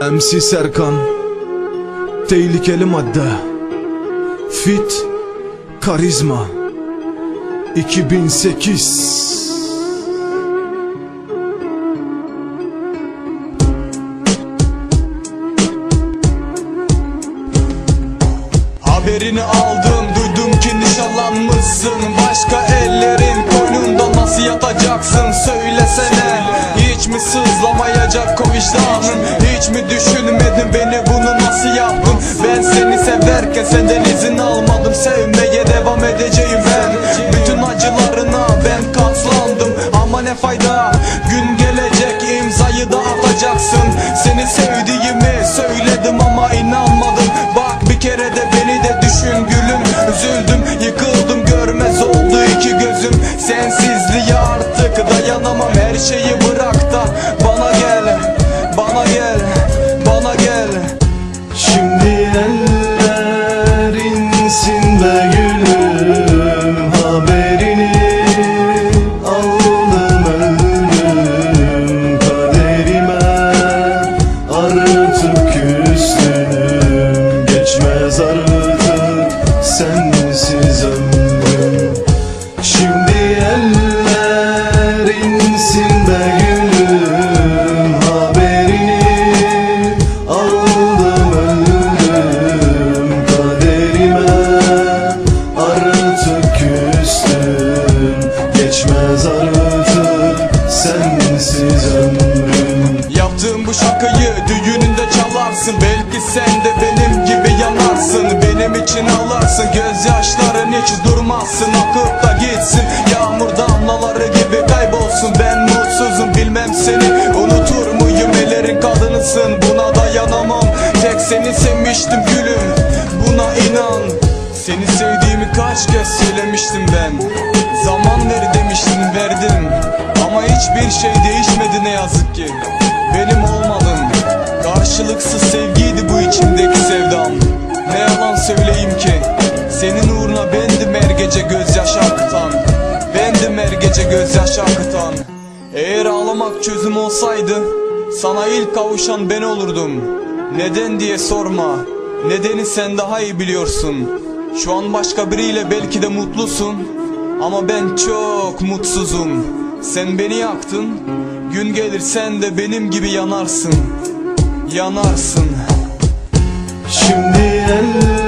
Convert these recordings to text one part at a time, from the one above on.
MC Serkan Tehlikeli madde. Fit Karizma. 2008 Haberini aldım duydum ki nişanlanmışsın. Başka ellerin koynunda nasıl yatacaksın? Söylesene mi sızlamayacak o vicdanın? Hiç mi düşünmedin beni? Bunu nasıl yaptın? Ben seni severken senden izin almadım. Sevmeye devam edeceğim ben. Bütün acılarına ben katlandım. Ama ne fayda? Gün gelecek imzayı da atacaksın. Seni sevdiğimi söyledim ama inanmadım. Bak bir kere de beni de düşün gülüm. Üzüldüm be gülüm Haberini aldım kaderime Artık küstüm geçmez artık Gözyaşların hiç durmazsın Akıp da gitsin. Yağmur damlaları gibi kaybolsun. Ben mutsuzum bilmem seni. Unutur muyum? Ellerin kadınısın. Buna dayanamam. Tek seni sevmiştim gülüm. Buna inan. Seni sevdiğimi kaç kez söylemiştim ben. Zaman ver demiştin verdim. Ama hiçbir şey değişmedi ne yazık ki. Benim olmadın Karşılıksız sevgiydi bu içimdeki sevdam. Ne yalan söyleyeyim ki gözyaşı akıtan. Eğer ağlamak çözüm olsaydı Sana ilk kavuşan ben olurdum. Neden diye sorma. Nedeni sen daha iyi biliyorsun. Şu an başka biriyle belki de mutlusun. Ama ben çok mutsuzum. Sen beni yaktın. Gün gelir sen de benim gibi yanarsın. Yanarsın. Şimdi eller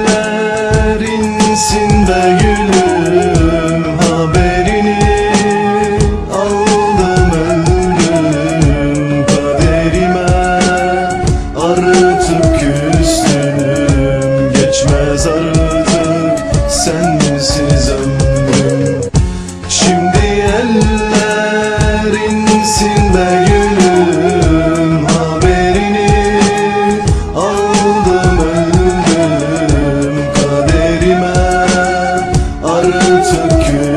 Artık küstüm geçmez artık sensiz ömrüm. Şimdi eller insin be gülüm Haberini aldım öldüm. Kaderime Artık küstüm